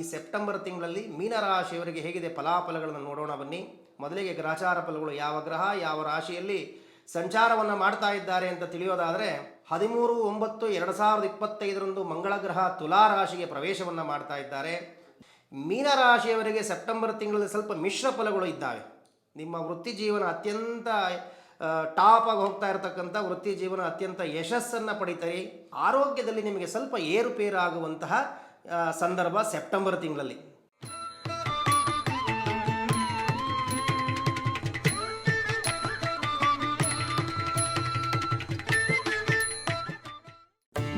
ಈ ಸೆಪ್ಟೆಂಬರ್ ತಿಂಗಳಲ್ಲಿ ಮೀನರಾಶಿಯವರಿಗೆ ಹೇಗಿದೆ ಫಲಾಫಲಗಳನ್ನು ನೋಡೋಣ ಬನ್ನಿ. ಮೊದಲಿಗೆ ಗ್ರಹಚಾರ ಫಲಗಳು ಯಾವ ಗ್ರಹ, ಯಾವ ರಾಶಿಯಲ್ಲಿ ಸಂಚಾರವನ್ನು ಮಾಡ್ತಾ ಇದ್ದಾರೆ ಅಂತ ತಿಳಿಯೋದಾದರೆ ಹದಿಮೂರು, ಒಂಬತ್ತು, ಎರಡು ಸಾವಿರದ ಇಪ್ಪತ್ತೈದರಂದು ಮಂಗಳ ಗ್ರಹ ತುಲಾ ರಾಶಿಗೆ ಪ್ರವೇಶವನ್ನು ಮಾಡ್ತಾ ಇದ್ದಾರೆ. ಮೀನರಾಶಿಯವರಿಗೆ ಸೆಪ್ಟೆಂಬರ್ ತಿಂಗಳಲ್ಲಿ ಸ್ವಲ್ಪ ಮಿಶ್ರ ಫಲಗಳು ಇದ್ದಾವೆ. ನಿಮ್ಮ ವೃತ್ತಿ ಜೀವನ ಅತ್ಯಂತ ಟಾಪ್ ಆಗಿ ಹೋಗ್ತಾ ಇರತಕ್ಕಂಥ ವೃತ್ತಿ ಜೀವನ ಅತ್ಯಂತ ಯಶಸ್ಸನ್ನು ಪಡಿತರಿ. ಆರೋಗ್ಯದಲ್ಲಿ ನಿಮಗೆ ಸ್ವಲ್ಪ ಏರುಪೇರಾಗುವಂತಹ ಸಂದರ್ಭ ಸೆಪ್ಟೆಂಬರ್ ತಿಂಗಳಲ್ಲಿ.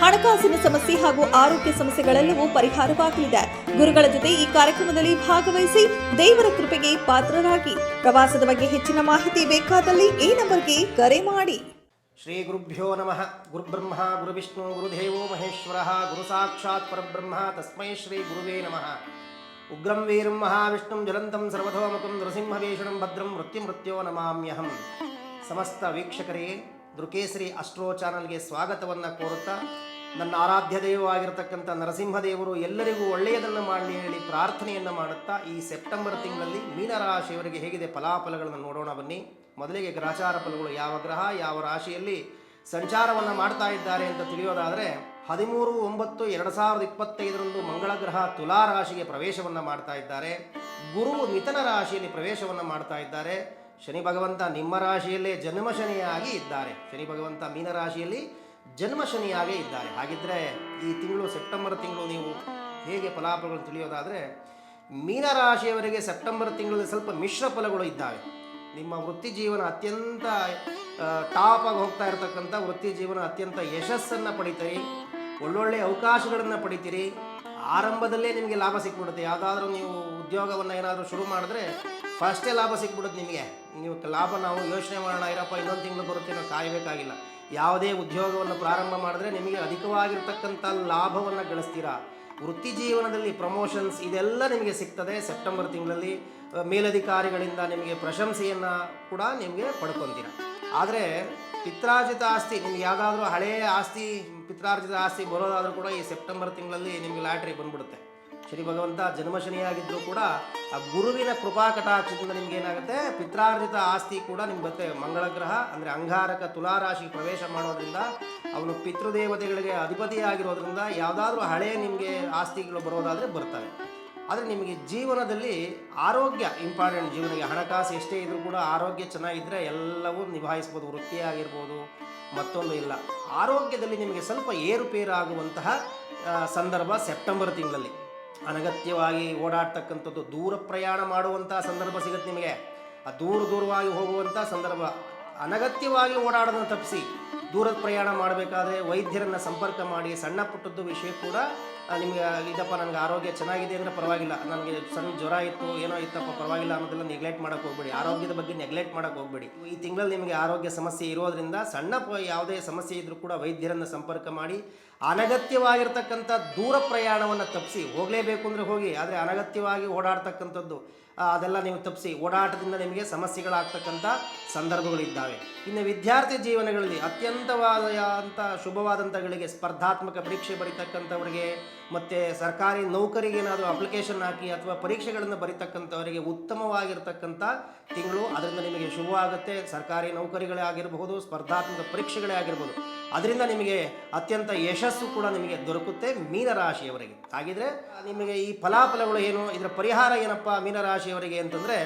ಹಣಕಾಸಿನ ಸಮಸ್ಯೆ ಹಾಗೂ ಆರೋಗ್ಯ ಸಮಸ್ಯೆಗಳೆಲ್ಲವೂ ಪರಿಹಾರವಾಗಲಿದೆ. ಗುರುಗಳ ಜೊತೆ ಈ ಕಾರ್ಯಕ್ರಮದಲ್ಲಿ ಭಾಗವಹಿಸಿ ದೇವರ ಕೃಪೆಗೆ ಪಾತ್ರರಾಗಿ. ಪ್ರವಾಸದ ಬಗ್ಗೆ ಹೆಚ್ಚಿನ ಮಾಹಿತಿ ಬೇಕಾದಲ್ಲಿ ಈ ನಂಬರ್ಗೆ ಕರೆ ಮಾಡಿ. ಶ್ರೀ ಗುರುಭ್ಯೋ ನಮಃ. ಗುರುಬ್ರಹ್ಮ ಗುರುವಿಷ್ಣು ಗುರುದೇವೋ ಮಹೇಶ್ವರ, ಗುರು ಸಾಕ್ಷಾತ್ ಪರಬ್ರಹ್ಮ. ತಸ್ಮೈ ಶ್ರೀ ಗುರುವೇ ನಮಃ. ಉಗ್ರಂ, ವೀರಂ, ಮಹಾವಿಷ್ಣುಂ ಜ್ವಲಂತಂ ಸರ್ವಧೋಮುಖಂ ನೃಸಿಂಹವೇಷಣಂ ಭದ್ರಂ ಮೃತ್ಯುಮೃತ್ಯೋ ನಮಾಮ್ಯಹಂ. ಸಮಸ್ತ ವೀಕ್ಷಕರಿಗೆ ದುರ್ಕೇಸರಿ ಅಸ್ಟ್ರೋ ಚಾನಲ್ಗೆ ಸ್ವಾಗತವನ್ನು ಕೋರುತ್ತಾ, ನನ್ನ ಆರಾಧ್ಯ ದೈವವಾಗಿರತಕ್ಕಂಥ ನರಸಿಂಹದೇವರು ಎಲ್ಲರಿಗೂ ಒಳ್ಳೆಯದನ್ನು ಮಾಡಲಿ ಹೇಳಿ ಪ್ರಾರ್ಥನೆಯನ್ನು ಮಾಡುತ್ತಾ, ಈ ಸೆಪ್ಟೆಂಬರ್ ತಿಂಗಳಲ್ಲಿ ಮೀನರಾಶಿಯವರಿಗೆ ಹೇಗಿದೆ ಫಲಾಫಲಗಳನ್ನು ನೋಡೋಣ ಬನ್ನಿ. ಮೊದಲಿಗೆ ಗ್ರಹಚಾರ ಫಲಗಳು ಯಾವ ಗ್ರಹ, ಯಾವ ರಾಶಿಯಲ್ಲಿ ಸಂಚಾರವನ್ನು ಮಾಡ್ತಾ ಇದ್ದಾರೆ ಅಂತ ತಿಳಿಯೋದಾದರೆ, ಹದಿಮೂರು, ಒಂಬತ್ತು, ಎರಡು ಸಾವಿರದ ಇಪ್ಪತ್ತೈದರಂದು ಮಂಗಳ ಗ್ರಹ ತುಲಾ ರಾಶಿಗೆ ಪ್ರವೇಶವನ್ನು ಮಾಡ್ತಾ ಇದ್ದಾರೆ. ಗುರು ಮಿಥನ ರಾಶಿಯಲ್ಲಿ ಪ್ರವೇಶವನ್ನು ಮಾಡ್ತಾ ಇದ್ದಾರೆ. ಶನಿ ಭಗವಂತ ನಿಮ್ಮ ರಾಶಿಯಲ್ಲೇ ಜನ್ಮ ಶನಿಯಾಗಿ ಇದ್ದಾರೆ. ಶನಿ ಭಗವಂತ ಮೀನ ರಾಶಿಯಲ್ಲಿ ಜನ್ಮ ಶನಿಯಾಗೇ ಇದ್ದಾರೆ. ಹಾಗಿದ್ರೆ ಈ ತಿಂಗಳು ಸೆಪ್ಟೆಂಬರ್ ತಿಂಗಳು ನೀವು ಹೇಗೆ ಫಲಾಫಲಗಳು ತಿಳಿಯೋದಾದರೆ ಮೀನರಾಶಿಯವರಿಗೆ ಸೆಪ್ಟೆಂಬರ್ ತಿಂಗಳಲ್ಲಿ ಸ್ವಲ್ಪ ಮಿಶ್ರ ಫಲಗಳು ಇದ್ದಾವೆ. ನಿಮ್ಮ ವೃತ್ತಿ ಜೀವನ ಅತ್ಯಂತ ಟಾಪ್ ಆಗಿ ಹೋಗ್ತಾ ಇರತಕ್ಕಂಥ ವೃತ್ತಿ ಜೀವನ ಅತ್ಯಂತ ಯಶಸ್ಸನ್ನು ಪಡಿತೀರಿ. ಒಳ್ಳೊಳ್ಳೆ ಅವಕಾಶಗಳನ್ನು ಪಡಿತೀರಿ. ಆರಂಭದಲ್ಲೇ ನಿಮಗೆ ಲಾಭ ಸಿಕ್ಬಿಡುತ್ತೆ. ಯಾವುದಾದ್ರೂ ನೀವು ಉದ್ಯೋಗವನ್ನು ಏನಾದರೂ ಶುರು ಮಾಡಿದ್ರೆ ಫಸ್ಟೇ ಲಾಭ ಸಿಕ್ಬಿಡುತ್ತೆ ನಿಮಗೆ. ನೀವು ಲಾಭ ನಾವು ಯೋಚನೆ ಮಾಡೋಣ ಇರಪ್ಪ ಇನ್ನೊಂದು ತಿಂಗಳು ಬರುತ್ತೆ ನಾವು ಕಾಯಬೇಕಾಗಿಲ್ಲ. ಯಾವುದೇ ಉದ್ಯೋಗವನ್ನು ಪ್ರಾರಂಭ ಮಾಡಿದ್ರೆ ನಿಮಗೆ ಅಧಿಕವಾಗಿರ್ತಕ್ಕಂಥ ಲಾಭವನ್ನು ಗಳಿಸ್ತೀರಾ. ವೃತ್ತಿ ಜೀವನದಲ್ಲಿ ಪ್ರಮೋಷನ್ಸ್ ಇದೆಲ್ಲ ನಿಮಗೆ ಸಿಗ್ತದೆ. ಸೆಪ್ಟೆಂಬರ್ ತಿಂಗಳಲ್ಲಿ ಮೇಲಧಿಕಾರಿಗಳಿಂದ ನಿಮಗೆ ಪ್ರಶಂಸೆಯನ್ನು ಕೂಡ ನಿಮಗೆ ಪಡ್ಕೊತೀರ. ಆದರೆ, ಪಿತ್ರಾರ್ಜಿತ ಆಸ್ತಿ, ನಿಮ್ಗೆ ಯಾವುದಾದ್ರೂ ಹಳೆಯ ಆಸ್ತಿ ಪಿತ್ರಾರ್ಜಿತ ಆಸ್ತಿ ಬರೋದಾದರೂ ಕೂಡ ಈ ಸೆಪ್ಟೆಂಬರ್ ತಿಂಗಳಲ್ಲಿ ನಿಮಗೆ ಲಾಟ್ರಿ ಬಂದ್ಬಿಡುತ್ತೆ. ಶ್ರೀ ಭಗವಂತ ಜನ್ಮಶನಿಯಾಗಿದ್ದರೂ ಕೂಡ ಆ ಗುರುವಿನ ಕೃಪಾ ಕಟಾಕ್ಷದಿಂದ ನಿಮ್ಗೆ ಏನಾಗುತ್ತೆ? ಪಿತ್ರಾರ್ಜಿತ ಆಸ್ತಿ ಕೂಡ ನಿಮ್ಗೆ ಬರುತ್ತೆ. ಮಂಗಳ ಗ್ರಹ, ಅಂದರೆ ಅಂಗಾರಕ ತುಲಾರಾಶಿ ಪ್ರವೇಶ ಮಾಡೋದ್ರಿಂದ ಅವನು ಪಿತೃದೇವತೆಗಳಿಗೆ ಅಧಿಪತಿಯಾಗಿರೋದ್ರಿಂದ ಯಾವುದಾದ್ರೂ ಹಳೆಯ ನಿಮಗೆ ಆಸ್ತಿಗಳು ಬರೋದಾದರೆ ಬರ್ತವೆ. ಆದರೆ ನಿಮಗೆ ಜೀವನದಲ್ಲಿ ಆರೋಗ್ಯ ಇಂಪಾರ್ಟೆಂಟ್ ಜೀವನಿಗೆ ಹಣಕಾಸು ಎಷ್ಟೇ ಇದ್ರೂ ಕೂಡ ಆರೋಗ್ಯ ಚೆನ್ನಾಗಿದ್ದರೆ ಎಲ್ಲವೂ ನಿಭಾಯಿಸ್ಬೋದು ವೃತ್ತಿ ಆಗಿರ್ಬೋದು ಮತ್ತೊಂದು ಇಲ್ಲ. ಆರೋಗ್ಯದಲ್ಲಿ ನಿಮಗೆ ಸ್ವಲ್ಪ ಏರುಪೇರಾಗುವಂತಹ ಸಂದರ್ಭ ಸೆಪ್ಟೆಂಬರ್ ತಿಂಗಳಲ್ಲಿ. ಅನಗತ್ಯವಾಗಿ ಓಡಾಡ್ತಕ್ಕಂಥದ್ದು, ದೂರ ಪ್ರಯಾಣ ಮಾಡುವಂತಹ ಸಂದರ್ಭ ಸಿಗುತ್ತೆ ನಿಮಗೆ. ಆ, ದೂರ ದೂರವಾಗಿ ಹೋಗುವಂಥ ಸಂದರ್ಭ. ಅನಗತ್ಯವಾಗಿ ಓಡಾಡೋದನ್ನು ತಪ್ಪಿಸಿ ದೂರದ ಪ್ರಯಾಣ ಮಾಡಬೇಕಾದ್ರೆ ವೈದ್ಯರನ್ನು ಸಂಪರ್ಕ ಮಾಡಿ, ಸಣ್ಣ ಪುಟ್ಟದ್ದು ವಿಷಯ ಕೂಡ ನಿಮಗೆ ಇದಪ್ಪ, ನನಗೆ ಆರೋಗ್ಯ ಚೆನ್ನಾಗಿದೆ ಅಂದರೆ ಪರವಾಗಿಲ್ಲ. ನನಗೆ ಸಣ್ಣ ಜ್ವರ ಇತ್ತು, ಏನೋ ಇತ್ತಪ್ಪ, ಪರವಾಗಿಲ್ಲ ಅನ್ನೋದೆಲ್ಲ ನೆಗ್ಲೆಕ್ಟ್ ಮಾಡೋಕೆ ಹೋಗ್ಬೇಡಿ. ಆರೋಗ್ಯದ ಬಗ್ಗೆ ನೆಗ್ಲೆಕ್ಟ್ ಮಾಡೋಕ್ಕೆ ಹೋಗ್ಬೇಡಿ. ಈ ತಿಂಗಳಲ್ಲಿ ನಿಮಗೆ ಆರೋಗ್ಯ ಸಮಸ್ಯೆ ಇರೋದ್ರಿಂದ ಸಣ್ಣ ಯಾವುದೇ ಸಮಸ್ಯೆ ಇದ್ದರೂ ಕೂಡ ವೈದ್ಯರನ್ನು ಸಂಪರ್ಕ ಮಾಡಿ ಅನಗತ್ಯವಾಗಿರ್ತಕ್ಕಂಥ ದೂರ ಪ್ರಯಾಣವನ್ನು ತಪ್ಪಿಸಿ ಹೋಗಲೇಬೇಕು ಅಂದರೆ ಹೋಗಿ, ಆದರೆ ಅನಗತ್ಯವಾಗಿ ಓಡಾಡ್ತಕ್ಕಂಥದ್ದು ಅದೆಲ್ಲ ನೀವು ತಪ್ಪಿಸಿ ಓಡಾಟದಿಂದ ನಿಮಗೆ ಸಮಸ್ಯೆಗಳಾಗ್ತಕ್ಕಂಥ ಸಂದರ್ಭಗಳಿದ್ದಾವೆ. ಇನ್ನು ವಿದ್ಯಾರ್ಥಿ ಜೀವನಗಳಲ್ಲಿ ಅತ್ಯಂತವಾದ ಅಂಥ ಶುಭವಾದಂಥಗಳಿಗೆ ಸ್ಪರ್ಧಾತ್ಮಕ ಪರೀಕ್ಷೆ ಬರೀತಕ್ಕಂಥವ್ರಿಗೆ, ಮತ್ತು ಸರ್ಕಾರಿ ನೌಕರಿಗೆ ಏನಾದರೂ ಅಪ್ಲಿಕೇಶನ್ ಹಾಕಿ ಅಥವಾ ಪರೀಕ್ಷೆಗಳನ್ನು ಬರೀತಕ್ಕಂಥವರಿಗೆ ಉತ್ತಮವಾಗಿರ್ತಕ್ಕಂಥ ತಿಂಗಳು, ಅದರಿಂದ ನಿಮಗೆ ಶುಭವಾಗುತ್ತೆ. ಸರ್ಕಾರಿ ನೌಕರಿಗಳೇ ಆಗಿರಬಹುದು, ಸ್ಪರ್ಧಾತ್ಮಕ ಪರೀಕ್ಷೆಗಳೇ ಆಗಿರ್ಬೋದು. ಅದರಿಂದ ನಿಮಗೆ ಅತ್ಯಂತ ಯಶಸ್ಸು ಕೂಡ ನಿಮಗೆ ದೊರಕುತ್ತೆ ಮೀನರಾಶಿಯವರಿಗೆ. ಹಾಗಿದ್ರೆ ನಿಮಗೆ ಈ ಫಲಾಫಲಗಳು ಏನು, ಇದರ ಪರಿಹಾರ ಏನಪ್ಪ ಮೀನರಾಶಿಯವರಿಗೆ ಅಂತಂದ್ರೆ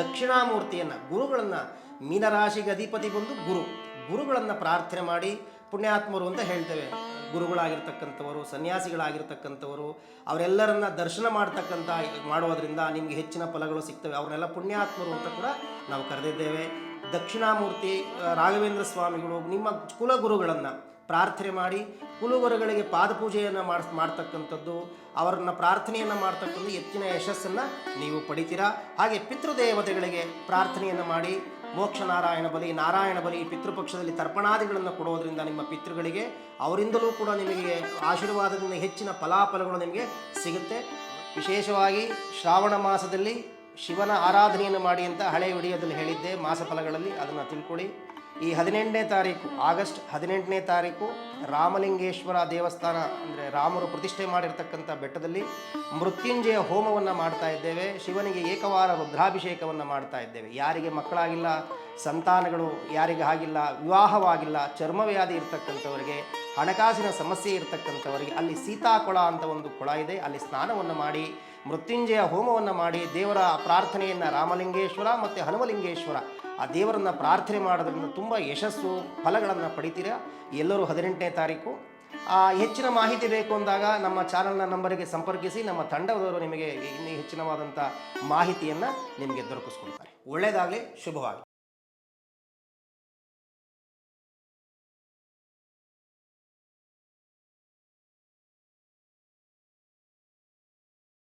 ದಕ್ಷಿಣಾಮೂರ್ತಿಯನ್ನು, ಗುರುಗಳನ್ನು. ಮೀನರಾಶಿಗೆ ಅಧಿಪತಿ ಬಂದು ಗುರು. ಗುರುಗಳನ್ನ ಪ್ರಾರ್ಥನೆ ಮಾಡಿ ಪುಣ್ಯಾತ್ಮರು ಅಂತ ಹೇಳ್ತೇವೆ. ಗುರುಗಳಾಗಿರ್ತಕ್ಕಂಥವರು, ಸನ್ಯಾಸಿಗಳಾಗಿರ್ತಕ್ಕಂಥವರು, ಅವರೆಲ್ಲರನ್ನ ದರ್ಶನ ಮಾಡ್ತಕ್ಕಂಥ ಮಾಡೋದ್ರಿಂದ ನಿಮಗೆ ಹೆಚ್ಚಿನ ಫಲಗಳು ಸಿಗ್ತವೆ. ಅವ್ರನ್ನೆಲ್ಲ ಪುಣ್ಯಾತ್ಮರು ಅಂತ ಕೂಡ ನಾವು ಕರೆದಿದ್ದೇವೆ. ದಕ್ಷಿಣಾಮೂರ್ತಿ ರಾಘವೇಂದ್ರ ಸ್ವಾಮಿಗಳು, ನಿಮ್ಮ ಕುಲಗುರುಗಳನ್ನು ಪ್ರಾರ್ಥನೆ ಮಾಡಿ, ಕುಲಗುರುಗಳಿಗೆ ಪಾದಪೂಜೆಯನ್ನು ಮಾಡಿಸ್ ಮಾಡ್ತಕ್ಕಂಥದ್ದು, ಅವರನ್ನು ಪ್ರಾರ್ಥನೆಯನ್ನು ಮಾಡ್ತಕ್ಕಂಥ ಹೆಚ್ಚಿನ ಯಶಸ್ಸನ್ನು ನೀವು ಪಡಿತೀರಾ? ಹಾಗೆ ಪಿತೃದೇವತೆಗಳಿಗೆ ಪ್ರಾರ್ಥನೆಯನ್ನು ಮಾಡಿ, ಮೋಕ್ಷ ನಾರಾಯಣ ಬಲಿ ನಾರಾಯಣ ಬಲಿ ಪಿತೃಪಕ್ಷದಲ್ಲಿ ತರ್ಪಣಾದಿಗಳನ್ನು ಕೊಡೋದರಿಂದ ನಿಮ್ಮ ಪಿತೃಗಳಿಗೆ, ಅವರಿಂದಲೂ ಕೂಡ ನಿಮಗೆ ಆಶೀರ್ವಾದದಿಂದ ಹೆಚ್ಚಿನ ಫಲಾಫಲಗಳು ನಿಮಗೆ ಸಿಗುತ್ತೆ. ವಿಶೇಷವಾಗಿ ಶ್ರಾವಣ ಮಾಸದಲ್ಲಿ ಶಿವನ ಆರಾಧನೆಯನ್ನು ಮಾಡಿ ಅಂತ ಹಳೆ ವಿಡಿಯೋದಲ್ಲಿ ಹೇಳಿದ್ದೆ ಮಾಸಫಲಗಳಲ್ಲಿ ಅದನ್ನು ತಿಳ್ಕೊಳ್ಳಿ. ಈ ಹದಿನೆಂಟನೇ ತಾರೀಕು, ಆಗಸ್ಟ್ ಹದಿನೆಂಟನೇ ತಾರೀಕು ರಾಮಲಿಂಗೇಶ್ವರ ದೇವಸ್ಥಾನ, ಅಂದರೆ ರಾಮರು ಪ್ರತಿಷ್ಠೆ ಮಾಡಿರ್ತಕ್ಕಂಥ ಬೆಟ್ಟದಲ್ಲಿ ಮೃತ್ಯುಂಜಯ ಹೋಮವನ್ನು ಮಾಡ್ತಾ ಇದ್ದೇವೆ. ಶಿವನಿಗೆ ಏಕವಾರ ರುದ್ರಾಭಿಷೇಕವನ್ನು ಮಾಡ್ತಾ ಇದ್ದೇವೆ. ಯಾರಿಗೆ ಮಕ್ಕಳಾಗಿಲ್ಲ, ಸಂತಾನಗಳು ಯಾರಿಗೆ ಆಗಿಲ್ಲ, ವಿವಾಹವಾಗಿಲ್ಲ, ಚರ್ಮವ್ಯಾಧಿ ಇರ್ತಕ್ಕಂಥವರಿಗೆ, ಹಣಕಾಸಿನ ಸಮಸ್ಯೆ ಇರ್ತಕ್ಕಂಥವರಿಗೆ, ಅಲ್ಲಿ ಸೀತಾಕೊಳ ಅಂತ ಒಂದು ಕೊಳ ಇದೆ, ಅಲ್ಲಿ ಸ್ನಾನವನ್ನು ಮಾಡಿ ಮೃತ್ಯುಂಜಯ ಹೋಮವನ್ನು ಮಾಡಿ ದೇವರ ಪ್ರಾರ್ಥನೆಯನ್ನು ರಾಮಲಿಂಗೇಶ್ವರ ಮತ್ತು ಹನುಮಲಿಂಗೇಶ್ವರ. ಆ ದೇವರನ್ನು ಪ್ರಾರ್ಥನೆ ಮಾಡೋದ್ರಿಂದ ತುಂಬ ಯಶಸ್ಸು ಫಲಗಳನ್ನು ಪಡಿತೀರಾ. ಎಲ್ಲರೂ ಹದಿನೆಂಟನೇ ತಾರೀಕು. ಹೆಚ್ಚಿನ ಮಾಹಿತಿ ಬೇಕು ಅಂದಾಗ ನಮ್ಮ ಚಾನಲ್ನ ನಂಬರಿಗೆ ಸಂಪರ್ಕಿಸಿ, ನಮ್ಮ ತಂಡದವರು ನಿಮಗೆ ಇನ್ನೂ ಹೆಚ್ಚಿನವಾದಂಥ ಮಾಹಿತಿಯನ್ನು ನಿಮಗೆ ದೊರಕಿಸ್ಕೊಳ್ತಾರೆ ಒಳ್ಳೆಯದಾಗಲಿ ಶುಭವಾಗಿ